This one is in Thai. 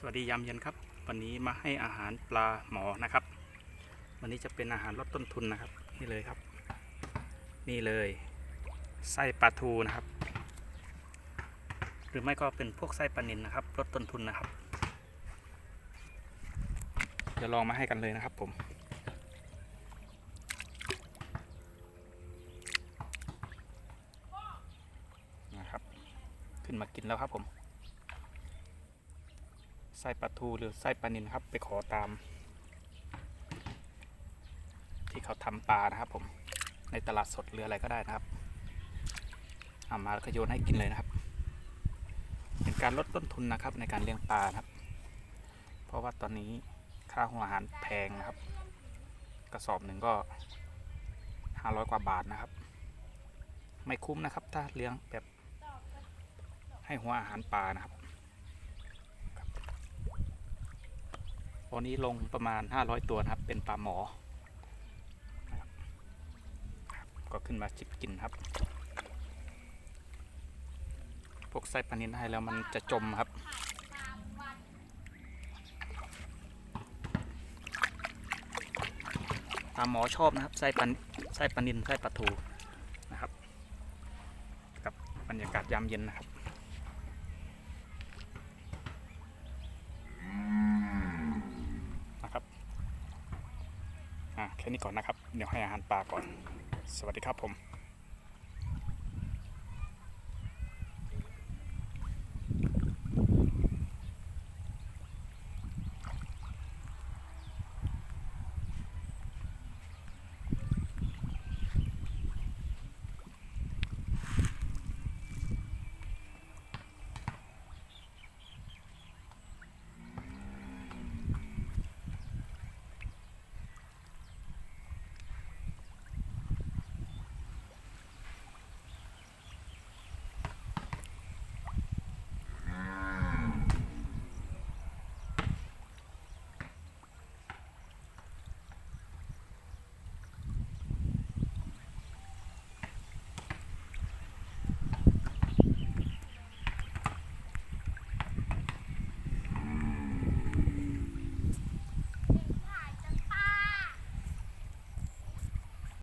สวัสดียามเย็นครับ วันนี้มาให้อาหารปลาหมอนะครับ วันนี้จะเป็นอาหารลดต้นทุนนะครับ นี่เลยครับ นี่เลยไส้ปลาทูนะครับ หรือไม่ก็เป็นพวกไส้ปลานิลนะครับ ลดต้นทุนนะครับเดี๋ยวลองมาให้กันเลยนะครับผมนะครับ ขึ้นมากินแล้วครับผม ไส้ปลาทูหรือไส้ปลานิลครับ ไปขอตาม ที่เขาทำปลานะครับผมในตลาดสดหรืออะไรก็ได้นะครับเอามาแล้วก็โยนให้กินเลยนะครับ เป็นการลดต้นทุนนะครับในการเลี้ยงปลานะครับ เพราะว่าตอนนี้ค่าหัวอาหารแพงนะครับ กระสอบหนึ่งก็ห้าร้อยกว่าบาทนะครับ ไม่คุ้มนะครับ ถ้าเลี้ยงแบบให้หัวอาหารปลานะครับ วันนี้ลงประมาณ 500 ตัวนะครับ เป็นปลาหมอนะครับก็ขึ้นมาจิบกินครับ พวกไส้ปลานิลให้แล้วมันจะจมครับปลาหมอชอบนะครับไส้ปลาไส้ปลานิลไส้ปลาทูนะครับกับบรรยากาศยามเย็นนะครับนะครับ อะ แค่นี้ก่อนนะครับ เดี๋ยวให้อาหารปลาก่อน สวัสดีครับผม